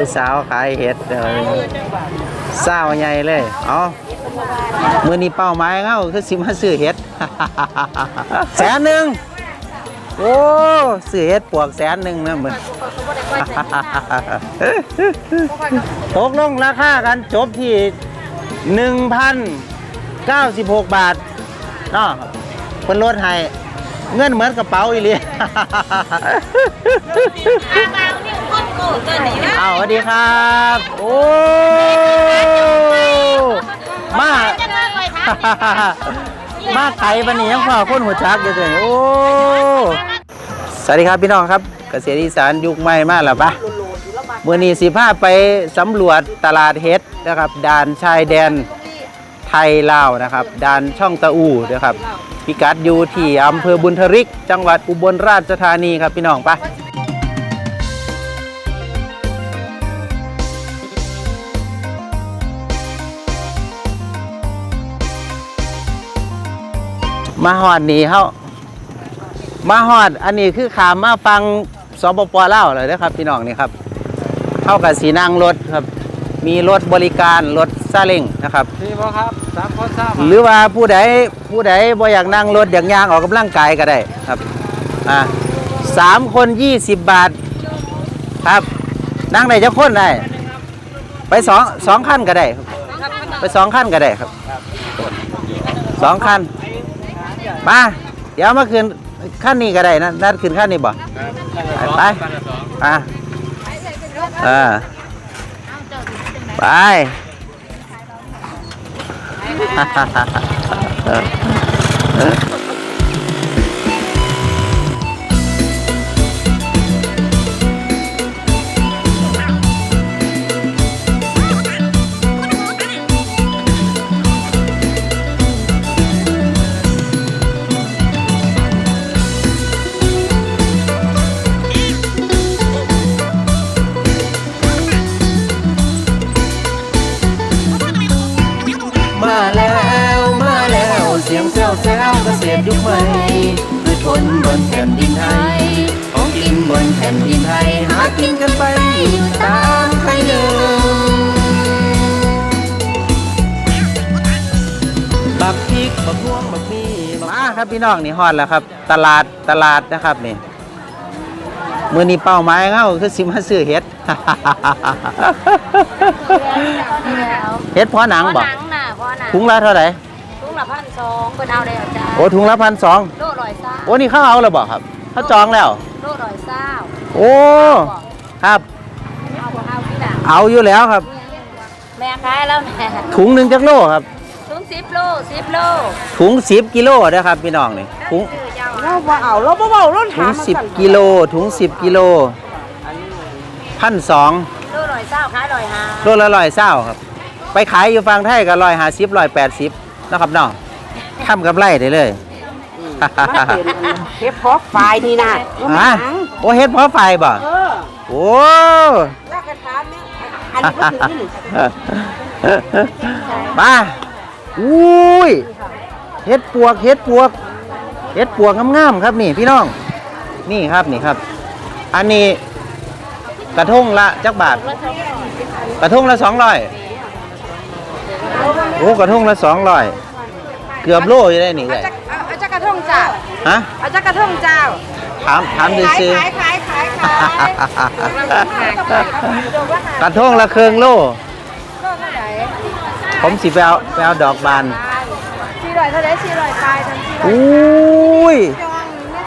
ผู้สาวขายเห็ดเดี๋ยวเศร้าใหญ่เลย เอามือนี้เป้าหมายเงาคือสิมาซื้อเห็ด แสนหนึ่งโอ้ซื้อเห็ดปวกแสนหนึ่งนะเหมือนตกลงราคากันจบที่1,096บหกบาทเนาะเพิ่นลดให้เงินเหมือนกระเป๋าอีหลี เอาสวัสดีครับ โอ้มามาไก่บันนี้ยังพ่อคนหัวชักอยู่เลยโอ้สวัสดีครับพี่น้องครับเกษตรอีสานยุคใหม่มากแล้วปะเมื่อนี้สิพาไปสำรวจตลาดเฮ็ดนะครับด่านชายแดนไทยลาวนะครับด่านช่องตะอูนะครับพิกัดอยู่ที่อำเภอบุญทริก จังหวัดอุบลราชธานีครับพี่น้องปะ มาหอดนี่เขามาหอด อันนี้คือขามมาฟังสปปลาวเลยนะครับ พี่น้องนี่ครับ เข้ากับสีนั่งรถครับ มีรถบริการรถซาเล้งนะครับนี่บ่ครับสามคนทราบหรือว่าผู้ใดผู้ใดบ่อยากนั่งรถอยากย่างออกกำลังกายก็ได้ครับอ่าสามคนยี่สิบบาทครับนั่งได้จะคนได้ ไปสองสองขั้นก็ได้ครับไปสองขั้นก็ได้ครับสองขั้น มา เดี๋ยวมาคืนขั้นนี้ก็ได้นะนัดคืนขั้นนี้บ่ไปไปอะอ่าไปมา กพริกบักม่วงบักมีบักมาครับพี่น้องนี่ฮอดแล้วครับ ตลาดตลาดนะครับนี่มือนี้เป้าหมายเงาคือสิมาซื้อเห็ดเห็ดเพอหนังบ่หนังน่ะเพราะหนังถุงละเท่าไหร่ถุงละพันสองเพิ่นเอาแล้วจ้าโอ้ถุงละพันสองโลร้อยซ่าโอ้นี่เขาเอาแล้วบ่ครับเขาจองแล้วโลร้อยซ่าโอ้ครับเอาบ่เอาที่หลังเอาอยู่แล้วครับ แม่ขายแล้วแม่ถุงหนึ่งจักโลครับถุง สิบโลสิบโลถุงสิบกิโลนะครับพี่น้องนี่ถุงซื้อเจ้าเราบ่เอาเราบ่เบาเราถุถางมสิบกิโลถุงสิบกิโลพันสองโลร้อยซ่าขายร้อยห้าโลละร้อยเศร้าครับ ไปขายอยู่ฝั่งไทยก็ร้อยห้าสิบร้อยแปดสิบนะครับน้องทำกับไรได้เลยเก็บพอไฟล์นี่นะฮะโอ้เฮ็ดเพราะไฟบ่เออโอ้ลากกระถางเนี่ยอันนี้ก็ถึงนี่ มา อุ้ยเฮ็ดปวกเฮ็ดปวกเฮ็ดปวกงามๆครับนี่พี่น้อง นี่ครับนี่ครับ อันนี้กระทงละจักบาท กระทงละสองร้อยโอ้กระทงละสองร้อยเกือบโลอยู่ได้นี่เลยอาจารย์กระทงเจ้าฮะอาจารย์กระทงเจ้าถามถามดูขายซื้อขายขายขายขายกระทงละเครื่องโล ผมสิไปเอาไปเอาดอกบานสี่ร้อยเท่าไรสี่ร้อยปลายทั้งสี่ร้อยอุ้ย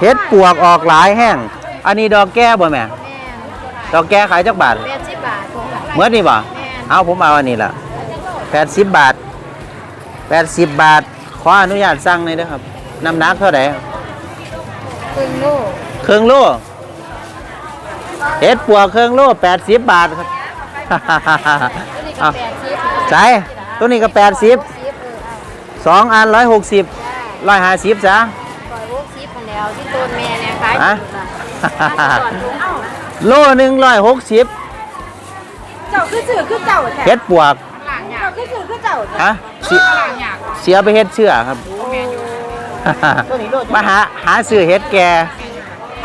เฮ็ดปวกออกหลายแห้ง อันนี้ดอกแก้บ่แม่ ดอกแก้ขายจักบาทแปดสิบบาทถุงละเมื่อนี่บ่เอาผมเอาอันนี้ล่ะแปดสิบบาทแปดสิบบาท ขออนุญาตสั่งหน่อยเด้อครับ น้ำหนักเท่าไหร่ครึ่งโลเครื่องโลเฮ็ดปวกเครื่องโลแปดสิบบาทครับตัวนี้ก็เอาแปดสิบใช่ ตัวนี้ก็แปดสิบสิบเออเอาสองอันร้อยหกสิบจ้าร้อยห้าสิบจ้ะปล่อยลูกสิบคนแล้วที่ต้นแม่เนี่ยขายฮะ ถูกนะเอาไปก่อนถุงเอาโลหนึ่งร้อยหกสิบเจ้าคือสื่อคือเจ้าแท้เฮ็ดปวกเจ้าคือสื่อคือเจ้าแท้ฮะสิเสียไปเฮ็ดเชื่อครับมาหาหาซื้อเฮ็ดแก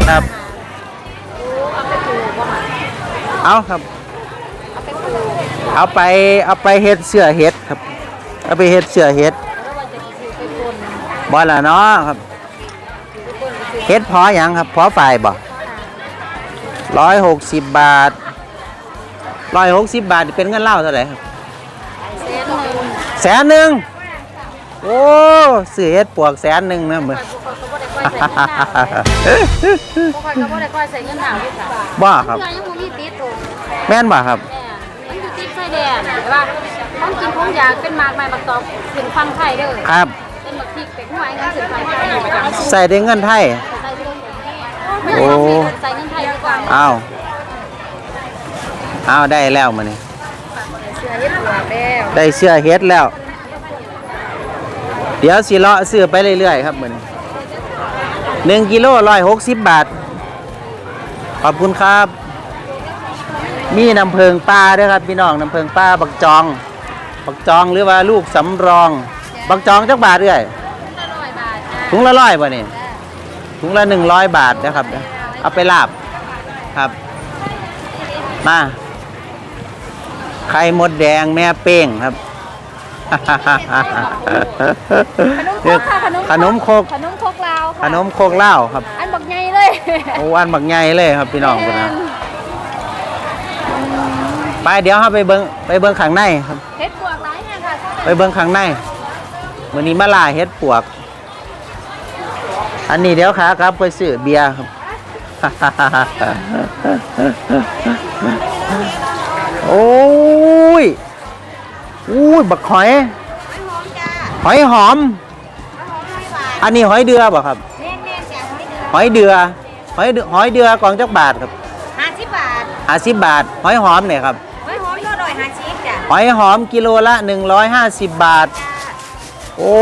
ครับเอาครับ เอาไปเอาไปเฮ็ดเสื้อเฮ็ดครับ เอาไปเฮ็ดเสื้อเฮ็ดแล้วว่าจะซื้อไปคนบ่ล่ะเนาะครับไปคนไปซื้อเฮ็ดพอหยังครับพอฝ่ายบ่ร้อยหกสิบบาทร้อยหกสิบบาทนี่เป็นเงินเล่าวเท่าไหร่ครับแสนหนึ่งแสนหนึ่งโอ้ซื้อเฮ็ดปวกแสนหนึ่งนะมือพวกเขาก็บ่ได้ค่อยใส่เงินหนาวพวกเขาก็บ่ได้ค่อยใส่เงินหนาวด้วยค่ะบ่ครับเพื่อนยังบ่มีติดตรงแม่นบ่ครับ แดงแต่ว่าของกินของอยากเป็นหมากไม้บักตอกขึ้นฟังไทยเด้อครับ เป็นบักพริกเป็นหัวไอ้เงินขึ้นฟังไทยประจำใส่ได้เงินไทย ใส่เรื่องไม่เอาใส่เงินไทยดีกว่าอ้าวอ้าวได้แล้วมื้อนี้เสื้อญี่ปุ่นแล้วได้เสื้อเฮ็ดแล้ว เดี๋ยวสิเลาะซื้อไปเรื่อยๆครับมื้อนี้หนึ่งกิโลร้อยหกสิบบาท ขอบคุณครับ มีน้ำเพิงปลาด้วยครับพี่น้องน้ำเพิงปลาบักจอง บักจองหรือว่าลูกสำรอง บักจองจักบาทเรื่อยละร้อยบาทจ้าถุงละร้อยป่ะนี่ถุงละหนึ่งร้อยบาทนะครับ เอาไปลาบครับ มาไข่มดแดงแม่เป้งครับขนมครกขนมครกลาวขนมโคกเหล้าครับ อันบักใหญ่เลยโอ้อันบักใหญ่เลยครับพี่น้องคนนะ ไปเดี๋ยวเราไปเบิ้งไปเบิ้งข้างในครับ เฮ็ดปวกหลายแห่งค่ะไปเบิ้งข้างในวันนี้มาล่าเฮ็ดปวก อันนี้เดี๋ยวขาครับไปซื้อเบียร์ครับ โอ้ยอุ้ยบักหอย หอยหอมอันนี้หอยเดือบ่ครับแม่แม่แจกไม่เดือหอยเดือหอยเดือหอยเดือกล่องจักบาทครับห้าสิบบาท ห้าสิบบาท หอยหอมเนี่ยครับไว้หอมโลดอยห้าสิบจ้ะหอยหอมกิโลละ 150 บาท โอ้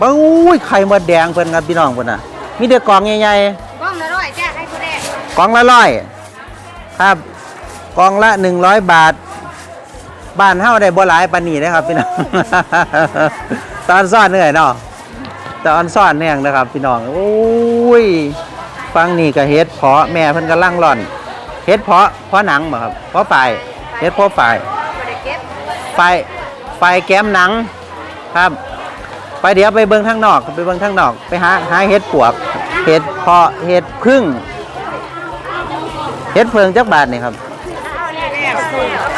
ปังอุ้ยไข่มดแดงเพิ่นครับพี่น้องเพิ่นน่ะ มีแต่กล่องใหญ่กล้องละร้อยจ้ะให้ผู้แรกๆกล่องละร้อยครับกล่องละ 100 บาท บ้านเฮาได้บ่หลายปานนี้นะครับพี่น้อง ตอนซ่อนเหนื่อยเนาะตอนซ่อนแน่งนะครับพี่น้องโอ้ยฟังนี่ก็เฮ็ดเพาะแม่เพิ่นกำลังร่อน เฮ็ดเพาะเพาะหนังบ่ครับเพาะปลายเฮ็ดเพาะปลายไฟไฟแก้มหนังครับ ไปเดี๋ยวไปเบิ้งทางนอกไปเบิ้งทางนอก ไปหาหาเห็ดปวกเห็ดเพาะเห็ดพึ่งเห็ดเพิงจักบาทนี่ครับ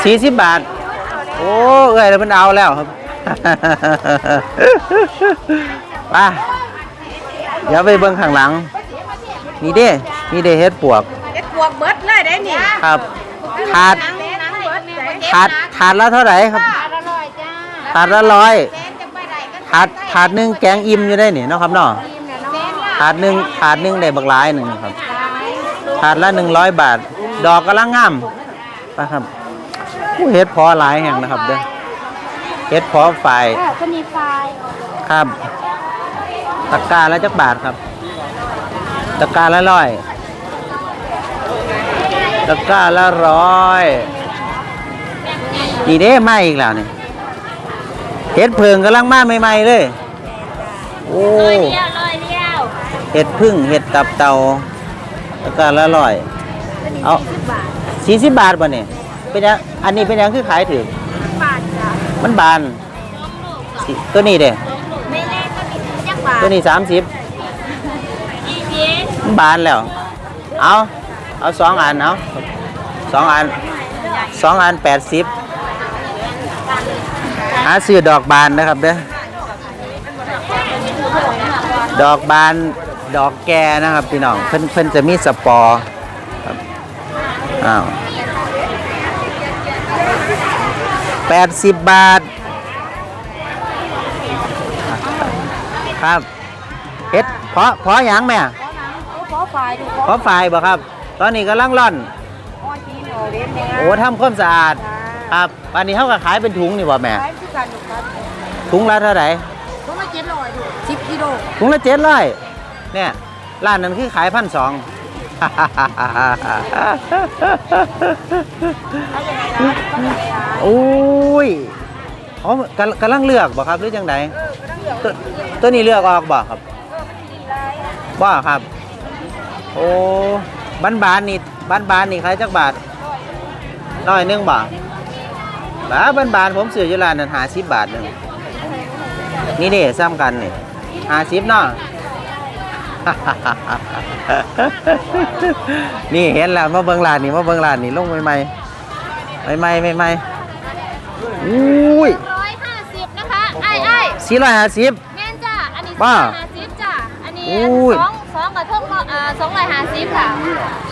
สี่สิบบาท โอ้เอ้ยแล้วมันเอาแล้วครับไปเดี๋ยวไปเบิ้งข้างหลัง นี่เด้นี่เด้เห็ดปวก วกเบิดเลยได้นี่ครับถาดนังนังเบิดเลยถาดถาดละเท่าไหร่ครับ อร่อยจ้าถาดละร้อยแฟนจะไปไหนกันถาดถาดหนึ่งแกงอิ่มอยู่ได้นี่เนาะครับเนาะทีมเนี่ยเนาะถาดหนึ่งถาดหนึ่งได้บักหลายหนึ่งครับ ถาดละหนึ่งร้อยบาท ดอกกำลังงามไปครับผู้เฮ็ดพอหลายแห่งนะครับเด้อเฮ็ดพอฝ่ายค่ะก็มีไฟครับตะกร้าละจักบาทครับตะกร้าละร้อย ตะกร้าละร้อยนี่เด้มาอีกแล้วนี่เฮ็ดเพิงกำลังมาใหม่ๆเลย โอ้ร้อยเดียวร้อยเดียวเห็ดพึ่งเห็ดตับเตาแล้วก็ละร้อยเอา สิบบาทสี่สิบบาทป่ะเนี่ยเป็นยังอันนี้เป็นยังคือขายถึงบาทจ้ะมันบานสิตัวนี้เด้ไม่แรกก็มีจักบาทตัวนี้สามสิบ ยี่สิบ มันบานแล้ว เอา เอาสองอันเอาสองอันสองอันแปดสิบหาซื้อดอกบานนะครับเด้อดอกบานดอกแกนะครับพี่น้องเพิ่นเพิ่นจะมีสปอร์ครับอ้าวแปดสิบบาท ครับเฮ็ดเพาะเพาะหยังแม่ขอไฟดูขอเพาะฝ่ายบ่ครับ ตอนนี้กำลังร่อน อ้อยจีนเอาเล่นเนี่ยโอ้ทำความสะอาด ครับ อันนี้เขาก็ขายเป็นถุงนี่บ่แม่ ขายที่การดูครับถุงละเท่าไหร่ต้องมาเจ็ดร้อยดูสิบกิโลถุงละเจ็ดร้อยเนี่ยร้านนั้นคือขายพันสองโอ้ยอ๋อกำกำลังเลือกบ่ครับหรือจังไดตัวตัวนี้เลือกออกบ่ครับบ่ครับ โอ้ บ้านบานๆนี่บ้านบานๆนี่ขายจักบาทร้อยหนึงบ่บ้าบานบานๆผมซื้ออยู่ร้านนั้นหาสิบบาทหนึงนี่นี่ซ้ำกันนี่หาสิบเนาะนี่เห็นแล้วมาเบิ่งร้านนี่มาเบิ่งร้านนี่ลงใหม่ใหม่ใหม่ใหม่ใหม่ๆอุ้ยร้อยห้าสิบนะคะไอ้ไอ้สี่ร้อยห้าสิบแม่นจ้ะอันนี้บ้าห้าสิบจ้ะอันนี้อุ้ยสองสอง กระทงละอ่าสองร้อยห้าสิบค่ะ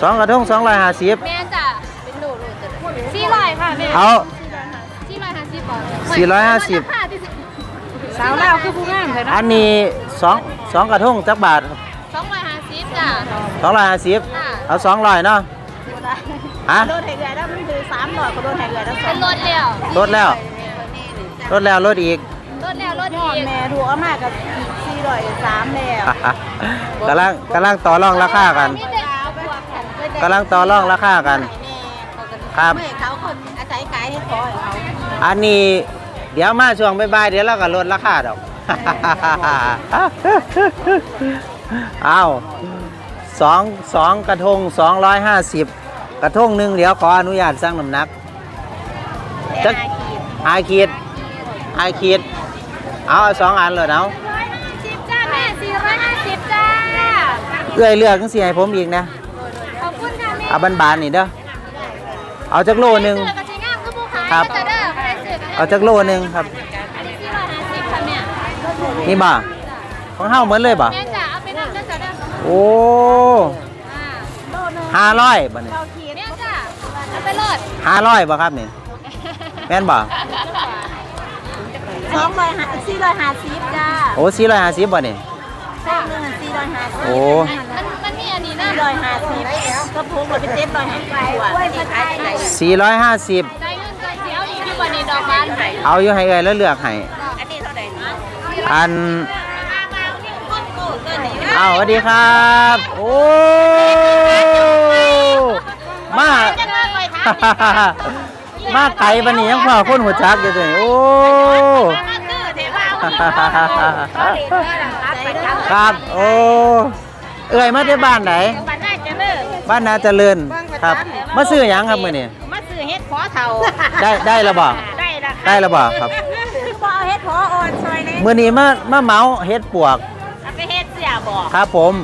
สองกระทงสองร้อยห้าสิบแม่นจ้ะเป็นหนูหนูจะสี่ร้อยค่ะแม่เอา สี่ร้อยห้าสิบบาทสี่ร้อยห้าสิบ สาวลาวคือผู้งามเลยนะอันนี้สองสองกระทงจักบาทสองร้อยห้าสิบจ้ะสองร้อยห้าสิบค่ะเอาสองร้อยเนาะฮะโดนแหกเลยแล้วมันคือสามหน่อยก็โดนแหกเลยแล้วสอเป็งนรถเร็วลดแล้วลดแล้วลดอีกรถเร็วรถยออีดกแม่ถูกเอามากกับอีก สี่ร้อยสามแล้วกำลังกำลังต่อรองราคากันมีแต่กำลังต่อรองราคากัน ครับไม่เขาคนอาศัยขายให้ขอให้เขาอันนี้เดี๋ยวมาช่วงบ่ายๆเดี๋ยวเราก็ลดราคาดอกเอาสองสองกระทงสองร้อยห้าสิบกระทงหนึ่งเดี๋ยวขออนุญาตสร้างน้ำหนักจักหาขีดหาขีดเอาเอาสองอันเลยเอาร้ สี่ร้อยห้าสิบจ้า เอื้อยเลือกจังสิให้ผมอีกนะขอบคุณค่ะแม่เอาบานๆนี่เด้อเอาจักโลหนึ่งเสื้อกับชีงามคือผู้ขายครับ จะเด้อใครซื้อกันเอาจักโลหนึ่งครับ อันนี้สี่ร้อยห้าสิบค่ะแม่นี่บ่ของเฮาเหมือนเลยบ่แม่จ๋าเอาไปนั่งเด้อจ้าเด้อโอ้อ่าห้าร้อยบ่เนี่ยแม่จ๋าเอาไปโหลดห้าร้อยบ่ครับนี่ แม่นบ่สองร้อยห้าสี่ร้อยห้าสิบจ้าโอ้สี่ร้อยห้าสิบบ่นี่ แท่งหนึงสี่ร้อยห้าสิบโอ้มันมันมีอันนี้นะสี่ร้อยห้าสิบก็พูกหมดเป็นเจ็ดร้อยห้าสิบกว่าไม่ขายไหนสี่ร้อยห้าสิบใจเงินใจเสียวอีกอยู่บ่นี่ดอกบานไเอาอยู่ให้เอ้ยแล้วเลือกให้อันนี้เท่าไหร่นะอันก้นโก้เกินนี้อ้าวสวัสดีครับ โอ้มา จะมาคอยถามมาไกลปานนี้ยังพอคนหัวจักอยู่เลยโอ้มาซื้อเทว่าเขาเห็นว่าหลังร้าน ประจำครับ โอ้เอ้ยมาที่บ้านไหน บ้านได้จะเลิกบ้านนาเจริญครับ มาซื้อหยังครับมื้อนี้มาซื้อเฮ็ดขอเท่าได้ได้แล้วบ่ได้ละได้แล้วบ่ครับพอเอาเฮ็ดขออ่อนซอยนี้มื้อนี้มามาเหมาเฮ็ดปวกเอาไปเฮ็ดเสียบอกครับผม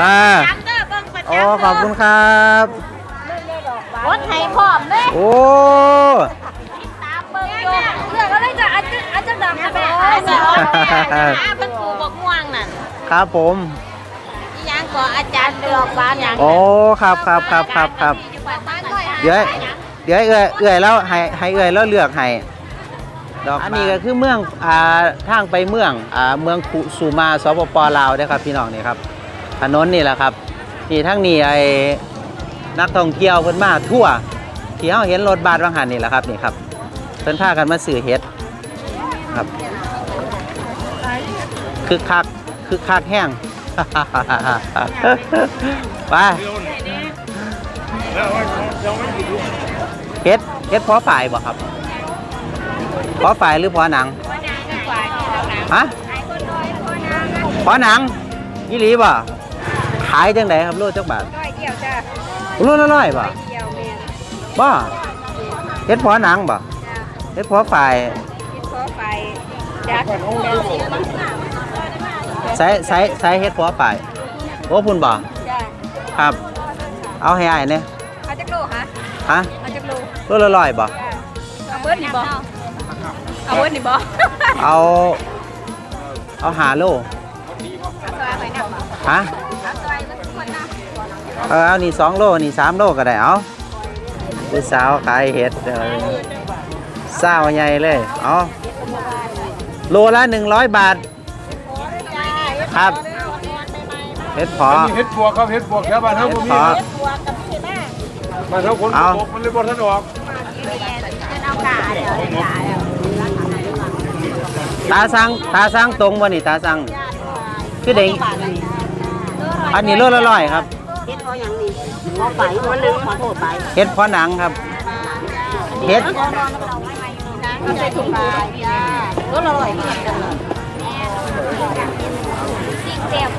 อ่าจำเด้อเบิ่งประจำโอ้ขอบคุณครับรถให้พร้อมเลยโอ้ นะแม่อาจจะอ่อนเพิ่นปูบักม่วงนั่นครับผมอีหยังก็อาจารย์ดอกบานหยังโอ้ครับครับครับครับครับเดี๋ยวเดี๋ยวเอื่อยเอื่อยแล้วให้ให้เอื่อยแล้วเลือกให้ดอกอันนี้ก็คือเมืองอ่าทางไปเมืองอ่าเมืองคุสุมาสปปลาวเด้อครับพี่น้องนี่ครับถนนนี่แหละครับที่ทั้งนี้ไอ้นักท่องเที่ยวเพิ่นมาทั่วที่เฮาเห็นรถบัสว่างหันนี่แหละครับนี่ครับเพิ่นพากันมาซื้อเห็ด ครับคึกคักคึกคักแห้งไปเห็ดเห็ดเพอฝ่ายบ่ครับเพอฝ่ายหรือเพอหนังฮะเพอหนังยี่หลีบ่ขายจังไดครับโลจักบาทก้อยเดียวจ้ะโลละร้อยบ่เดียวแม่บ่เฮ็ดเพอหนังบ่เฮ็ดเพอฝ่ายคิดขอ ไปจักใช้ใช้ใช้เฮ็ดเพอฝ่ายโอ้พุ่นบ่จ้ะครับ เอาให้อ้ายเนี่ยเอาจักโลฮะฮะเอาจักโลโลละร้อยบ่เอาเบิดนี่บ่เอาเบิดนี่บ่เอาเอาหาโลเอาซอยไปนำบ่ฮะเอาซอยเบิดทุกคนนะเออเอานี่สองโลนี่สามโลก็ได้เอาผู้สาวขายเห็ดเออสาวใหญ่เลยเอา โลละหนึ่งร้อยบาท ครับเห็ดเพอ เฮ็ดปวกครับเฮ็ดปวกแถวบ้านเฮาเห็บ่ดมีเพอบ้านเฮาคนเอาปลูกมันเลยบ่ทันออกเอากาเดี๋ยวเอากาเดี๋ยวตาสังตาสังตรงบ่นี่ตาสังคือเด็กอันนี้โลละร้อยครับเฮ็ดพอหยังนี่พอไปหัวนึงขอโทษไปเห็ดเพอหนังครับเห็ดเอา ใส่ถุงไปจ้ารถอร่อยมากจังเลยสิ่งเจ็บ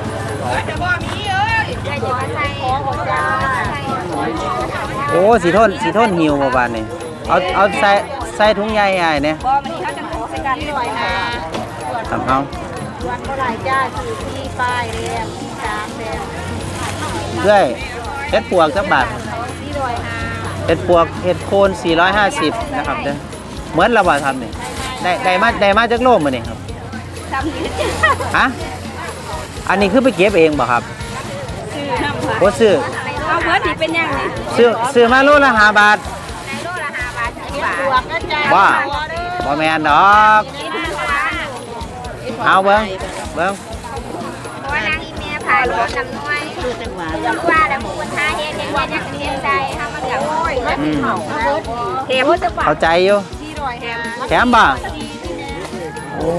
จะบ่มีเอ้ยได้จะมาใส่ของจ้าโอ้สีทนสีทนหิวบ่บานนี่เอาเอาใส่ใส่ถุงใหญ่ใหญ่เนี่ยบ่มันนี้เขาจะขอใส่กันลอยนะทำเอาวันเท่าไรจ้าสี่ที่ป้ายเลยที่สามเลยมเรื่อยเฮ็ดปวกจักบาทเห็ดปวกเห็ดโคน450 นะครับเด้อ เหมือนเราบ่ทำนี่ได้ได้มาได้มาจากโลกมานี่ครับทำนี้ฮะอันนี้คือไปเก็บเองบ่ครับซื้อน้ำค่ะโอ้ซื้อเอาเบิร์ดนี่เป็นยังไงซื้อซื้อมาโลละ5บาทในโลละห้าบาทสิบบาทบวกก็จ้าว่าบ่แม่นดอกกินนะคะเอาเบิ่งเบิ่งเพราะว่านางอีเมียพายรถนำน้อยคือจังหวะจังหวะแล้วมูนท่าเฮ็ดเฮ็ดเฮ็ดยังเฮ็ดใจทำมันกับโอ้ยอืมเทมจะบาทเข้าใจอยู่ที่ลอย แฮมแถมบ่โอ้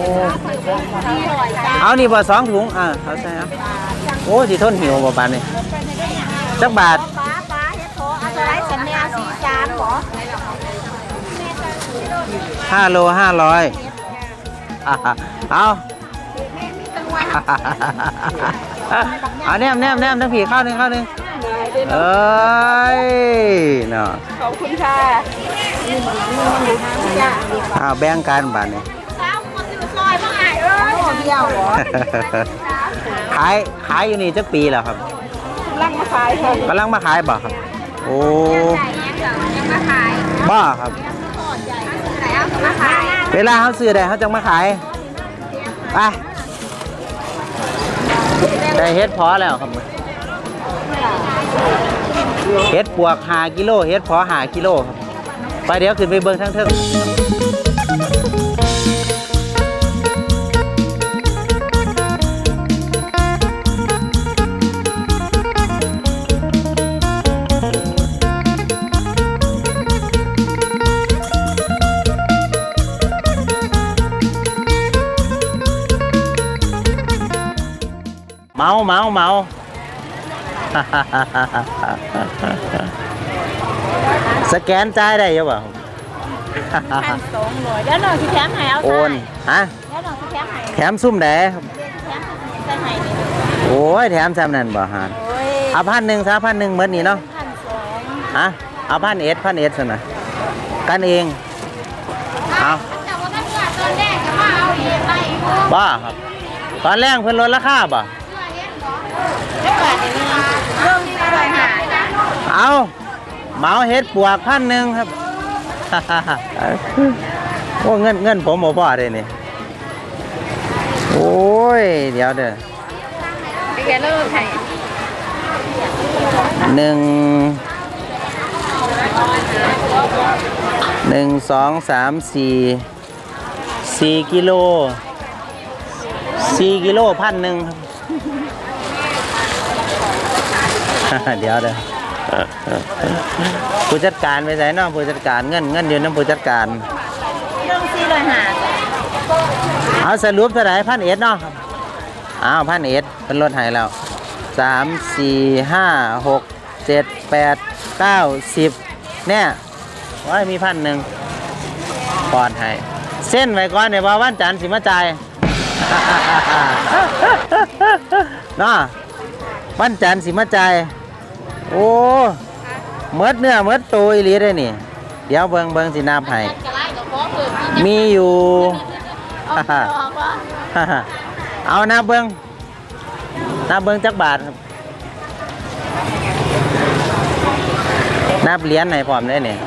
ที่ลอยจ้าเอานี่บ่สองถุงอ่าเอาใส่เอาโอ้สิทนหิวบ่ปานนี้จักบาทป้าป้าเฮ็ดโถเอาสไลด์สัญญาสีจานหรอ5โล500อ่าเอาเอาแนมแนมแนมทั้งผีข้าวหนึ่งข้าวหนึ่งเอ้ยเนาะขอบคุณค่ะ อ้าวแบ่งกันบาทนี่สาวคนที่ซอยมาหายเอ้ยเดียวเหรอขายขายอยู่นี่จักปีแล้วครับลังมาขายค่ะกำลังมาขายบ่ครับ โอ้ยังมาขายบ่ครับแล้วมาขายเวลาเขาซื้อได้เขาจังมาขายไปได้เฮ็ดพอแล้วครับเฮ็ดปวกหากิโลเฮ็ดพอหากิโลครับ ไปเดี๋ยวขึ้นไปเบิ่งทั้งเทิงเมาเมาเมา สแกนจ่ายได้ยังบ่พันสองร้อยแล้วหน่อยที่แถมให้เอาโอนฮะแล้วหน่อยที่แถมให้แถมซุ่มแดครับแถมใส่ให้นี่โอ้ยแถมซ้ำนั่นบ่ฮะโอ้ยเอาพันหนึ่งซะพันหนึ่งเหมือนนี่เนาะพันสองฮะเอาพันเอ็ดพันเอ็ดซะนะกันเองเอาแต่ว่าถ้าเกิดตอนแรกจะมาเอาเองไปบ้าครับ ตอนแรกเพิ่นลดราคาบ่ถ้าเกิดอย่างนี้เรื่องที่ลอยหายเอา เหมาเฮ็ดปวกพันหนึ่งครับ โอ้เงินเงินผมบ่พอเลยนี่โอ้ย เดี๋ยวเด้อแกเลิกให้หนึ่งหนึ่งสองสามสี่สี่กิโลสี่กิโลพันหนึ่งครับ เดี๋ยวเด้อ ผู้จัดการไปใส่เนาะผู้จัดการเงินเงินเดือนน้ำผู้จัดการเรื่องที่ลอยหายเอาสรุปเท่าไหร่พันเอ็ดเนาะอ้าวพันเอ็ดเป็นรถไถแล้วสามสี่ห้าหกเจ็ดแปดเก้าสิบเนี่ยว่ามีพันหนึ่งปอดให้ เส้นไว้ก่อนเนี่ยว่าวันจันทร์สิมาจ่ายเนาะวันจันทร์สิมาจ่าย โอ้เมดเนื้อเมดตัวอีหลีได้นี่ เดี๋ยวเบิงเบิงสินับให้จะไล่กับของเปิดกินมีอยู่ เอาออกว่าเอานับเบิงนับเบิงจักบาทครับนับเหรียญไหนพร้อมได้เนี่ย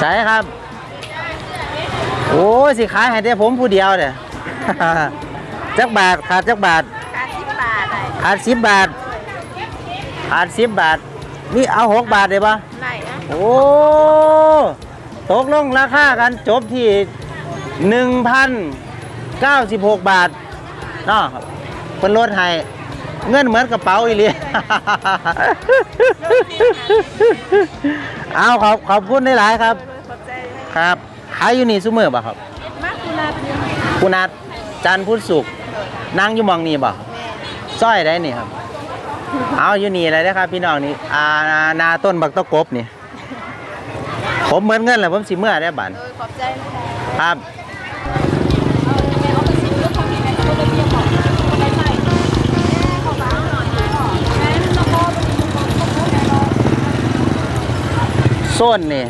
ใช่ครับ โอ้ยสิขายให้แต่ผมผู้เดียวเด้อจักบาทขาดจักบาทการสิบบาทได้ขาดสิบบาท ขาดสิบบาท นี่เอาหกบาทได้ปะไหนนะโอ้ ตกลงราคากันจบที่หนึ่งพันเก้าสิบหกบาทเนาะเป็นรถให้เงินเหมือนกระเป๋าอีหลีเอาขอบขอบคุณได้หลายๆครับ ครับขายอยู่นี่ซุมือป่ะครับมาคุณนาทีคุณนัดจันทร์พุธศุกร์นั่งอยู่หมองนี่ป่ะสร้อยได้นี่ครับ เอาอยู่นี่เลยนะครับพี่น้องนี่อานาต้นบักตะกบนี่ ผมเหมือนเงินแหละผมสิเมื่อได้บันเออขอบใจนะคะครับโซนนี่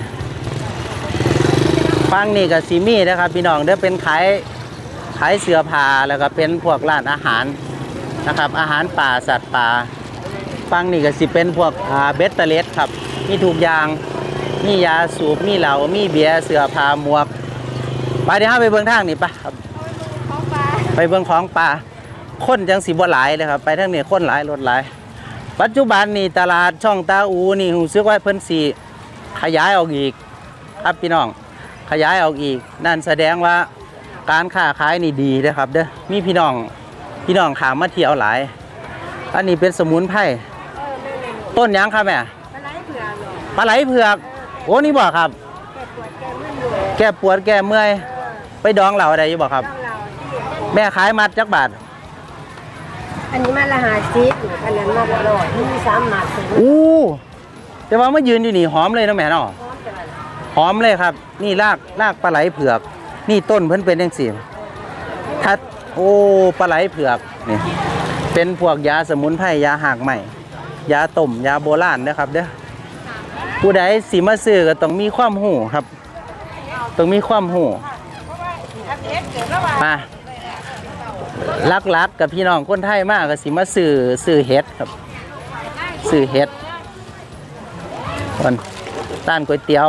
ฟังนี่กับซีมี่นะครับ พี่น้องเด้อเป็นขายขายเสื้อผ้าแล้วก็เป็นพวกร้านอาหารนะครับ อาหารป่าสัตว์ป่า ฟังนี่ก็สิเป็นพวกอ่าเบตเตอร์เลสครับ มีทุกอย่าง มียาสูบ มีเหล้า มีเบียร์ เสื้อผ้าหมวก ไปเดี๋ยวเราไปเบิ่งทางนี่ปะครับไปเบิ่งของป่าคนจังสีบ่หลายเลยครับ ไปทางนี้คนหลายรถหลาย ปัจจุบันนี่ตลาดช่องตาอูนี่รู้สึกว่าเพิ่นสีขยายออกอีก ครับพี่น้อง ขยายออกอีก นั่นแสดงว่าการค้าขายนี่ดีนะครับ เด้อมีพี่น้องพี่น้องขามมาเที่ยวหลาย อันนี้เป็นสมุนไพร ต้นหยังครับแม่ปลาไหลเผือก โอ้นี่บอกครับแก้ปวดแก้เมื่อยไปดองเหล่าอะไรอยู่บอกครับแม่ขายมัดจักบาทอันนี้มาละหาซีดอันนั้นมาละร้อยมีสามหมัดถึงอู้แต่ว่ามายืนอยู่นี่หอมเลยนะแม่เนาะหอมเลยครับ นี่รากรากปลาไหลเผือก นี่ต้นเพิ่นเป็นยังสี่ทัดโอ้ปลาไหลเผือกนี่เป็นพวกยาสมุนไพรยาหากใหม่ ยาต้มยาโบราณนะครับเด้อผู้ใดสิมาซื้อก็ต้องมีความหูครับ ต้องมีความหูมาลักๆกกับพี่น้องคนไทยมากก็สิมาซื้อซื้อเห็ดครับซื้อเห็ดคนร้านก๋วยเตี๋ยว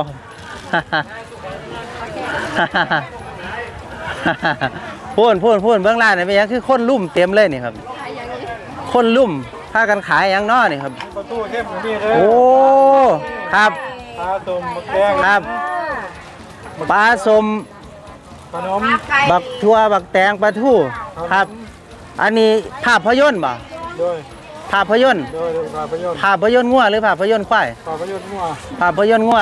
พูนพูนพูนเบื้องล่างนี่เป็นยังคือคนลุ่มเต็มเลยนี่ครับ คนลุ่ม พากันขายหยังน้อนี่ครับ ประตูเข้มกว่านี่เลยโอ้ ครับ ปลาตุ่มมะแกงครับ ปลาสมขนมบักทั่วบักแตงปลาทูครับ อันนี้ภาพยนตร์บ่โดยภาพยนตร์โดยโดยปลาประโยชน์ภาพยนตร์งัวหรือภาพยนตร์ควาย ปลาประโยชน์มั่วภาพยนตร์งัว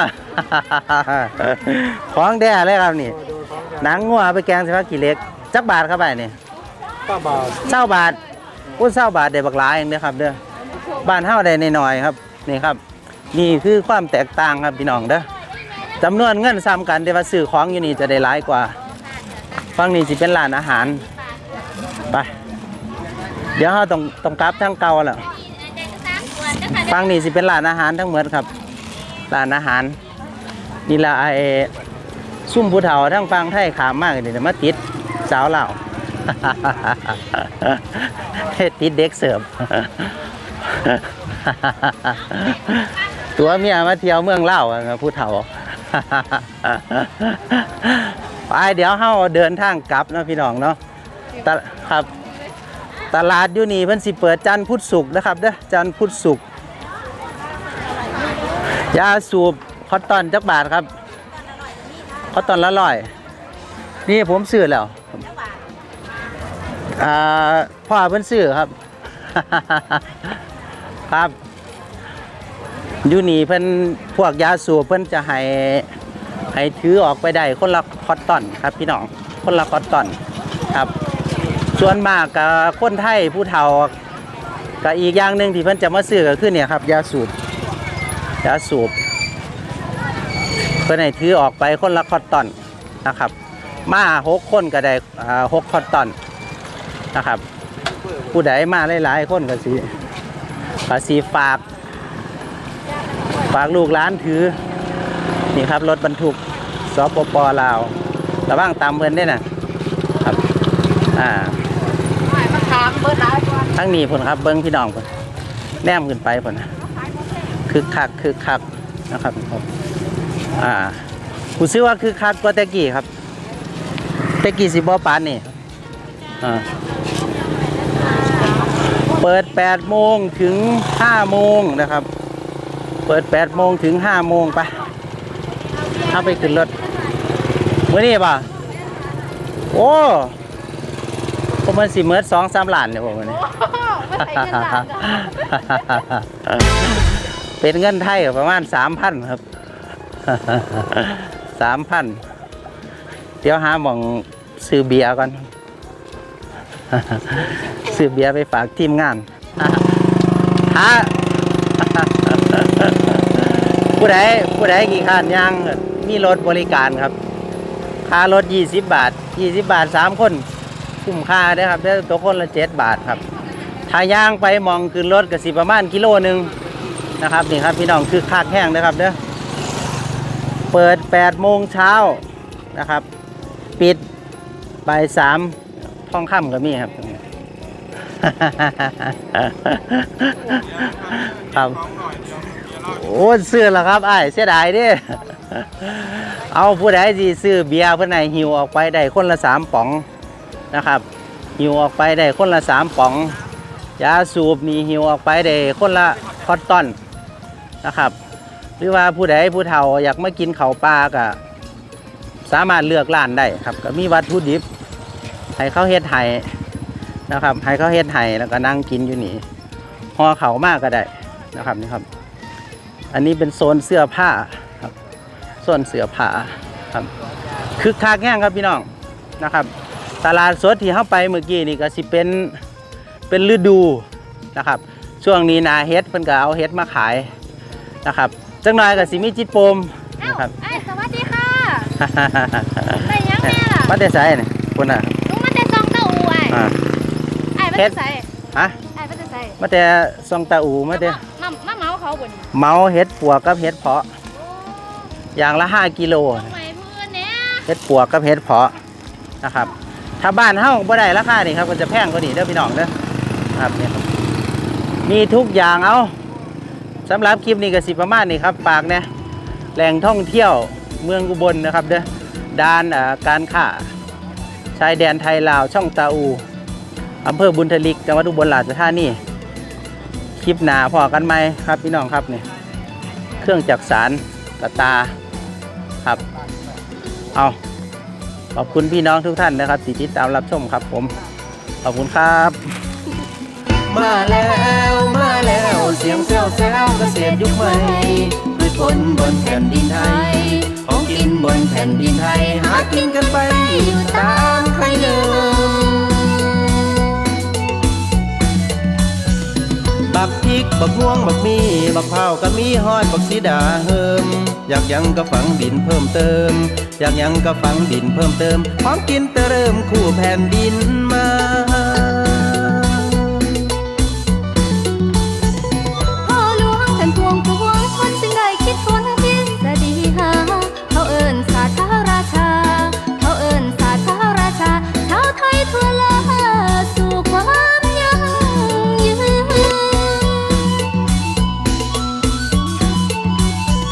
ของแด่เลยครับนี่ โดยโดยของกันหนังงัวเอาไปแกงใส่ผักขี้เหล็กจักบาทครับไปนี่ป้าบาทเศร้าบาท อุ้ยเศร้าบาทได้บักหลายเองเด้อครับเด้อบ้านเฮาได้หน่อยๆครับนี่ครับ นี่คือความแตกต่างครับพี่น้องเด้อจำนวนเงินซ้ำกันแต่ว่าซื้อของอยู่นี่จะได้หลายกว่าฝั่งนี้สิเป็นร้านอาหารไปเดี๋ยวเราต้องต้องกลับทางเก่าแล้วฝั่งนี้สิเป็นร้านอาหารทั้งหมดครับร้านอาหารนี่ละไอ้ซุ่มผู้เฒ่าทั้งฟังไทยขามมากเลยมาติดสาวเหล่าเฮ็ด ติดเด็กเสิร์ฟตัวเมียมาเที่ยวเมืองเล่าวอะครับผู้เฒ่าไปเดี๋ยวเฮาเดินทางกลับนะพี่น้องเนาะตะครับ ตลาดอยู่นี่เพิ่นสิเปิดจันทร์พุธศุกร์นะครับเด้อจันทร์พุธศุกร์ยาสูบคอตตอนจักบาทครับคอตตอนละร้อย นี่ผมซื้อแล้ว อ่าพ่อเพิ่นซื้อครับ ครับอยู่นี่เพิ่นพวกยาสูบเพิ่นจะให้ให้ถือออกไปได้คนละคอตตอนครับ พี่น้องคนละคอตตอนครับ ส่วนมากกับคนไทยผู้เฒ่ากับอีกอย่างหนึ่งที่เพิ่นจะมาซื้อก็คือเนี่ยครับยาสูบยาสูบเพิ่นให้ถือออกไปคนละคอตตอนนะครับ มาหกคนก็ได้หกคอตตอน นะครับ ผู้ใดมาหลายๆคนก็สิก็สิฝาก ฝากลูกหลานถือ นี่ครับรถบรรทุกสปปลาวระว่างตามเพิ่นได้นะครับอ่าทั้งนี้พุ่นครับเบิ้งพี่น้องพุ่นแนมขึ้นไปพุ่นะคึกคักคึกคักนะครับผมอ่าผู้ซื้อว่าคึกคักกว่าแตะกี้ครับแตะกี้สิบ่ปานนี่อ่า เปิด8โมงถึง5โมงนะครับ เปิด8โมงถึง5โมงไปเอาไปขึ้นรถมื่อนี้ป่ะโอ้ผมมันสิเมิดสองสามล้านเนี่ยผมวันนี้เป็นเงินไทยก็ประมาณสามพันครับสามพันเดี๋ยวหาหมองซื้อเบียร์ก่อน ซื้อเบียร์ไปฝากทีมงานหาผู้ใดผู้ใดกี่คันยังมีรถบริการครับ ค่ารถ 20 บาท 20 บาท 3 คนคุ้มค่าเด้ครับเด้อตัวคนละ 7 บาทครับ ถ้าย่างไปมองขึ้นรถก็สิประมาณกิโลหนึ่งนะครับนี่ครับพี่น้องคือคากแห้งนะครับเด้อเปิด 8 โมงเช้านะครับ ปิดบ่ายสามท่องค่ำก็มีครับ ครับโอ้ซื้อแล้วครับไอ้เสียดายเดิเอาผู้ใดสิซื้อเบียร์เพื่อนไหนหิวออกไปได้คนละสามป๋องนะครับ หิวออกไปได้คนละสามป๋องยาสูบมีหิวออกไปได้คนละคอตตอนนะครับ หรือว่าผู้ใดผู้เฒ่าอยากมากินเขาปลาก็สามารถเลือกร้านได้ครับ ก็มีวัตถุดิบให้เขาเฮ็ดให้ นะครับ ให้เขาเฮ็ดให้แล้วก็นั่งกินอยู่นี่ห่อเขาวมากก็ได้นะครับนี่ครับ อันนี้เป็นโซนเสื้อผ้าครับโซนเสื้อผ้าครับคึกคักแง่งครับพี่น้องนะครับ ตลาดสดที่เข้าไปเมื่อกี้นี่ก็สิเป็นเป็นฤดูนะครับ ช่วงนี้นาเฮ็ดเพิ่นก็เอาเฮ็ดมาขายนะครับจังหน่อยก็สิมีจิตโปมนะครับไอ้สวัสดีค่ะได้ยังแม่ล่ะมาแต่ไสนี่คนน่ะ เฮ็ดได้ใส่ฮะไอ้ไม่ได้ใส่มาแต่ซองตาอูมาแต่มามาเมาเขาบนเมาเฮ็ดปวกกับเฮ็ดเพาะอย่างละ5กิโลทำไมเพื่อนเนี่ยเฮ็ดปวกกับเฮ็ดเพาะนะครับ ถ้าบ้านเฮาบ่ได้ราคานี่ครับก็จะแพงกว่านี้เด้อพี่น้องเด้อครับเนี่ยครับมีทุกอย่างเอาสำหรับคลิปนี้ก็สิประมาณนี้ครับฝากเนี่ยแหล่งท่องเที่ยวเมืองอุบลนะครับเด้อด้านอ่าการค้าชายแดนไทยลาวช่องตาอู อำเภอบุญทลิกจังหวัดอุบลราชธานีคลิปหนาพอกันไหมครับพี่น้องครับเนี่ยเครื่องจักสารกระตาครับเอาขอบคุณพี่น้องทุกท่านนะครับที่ติดตามรับชมครับผม ขอบคุณครับ มาแล้วมาแล้วเสียงแซวแซวเกษตรยุคใหม่พืชผลบนแผ่นดินไทยของกินบนแผ่นดินไทย หากินกันไปอยู่ตามใครเดิม บักพริกบักม่วงบักมีบักเผาก็มีฮอดบักสีดาเฮิมอยากยังก็ฝังดินเพิ่มเติม อยากยังก็ฝังดินเพิ่มเติมพร้อมกินเติมคู่แผ่นดิน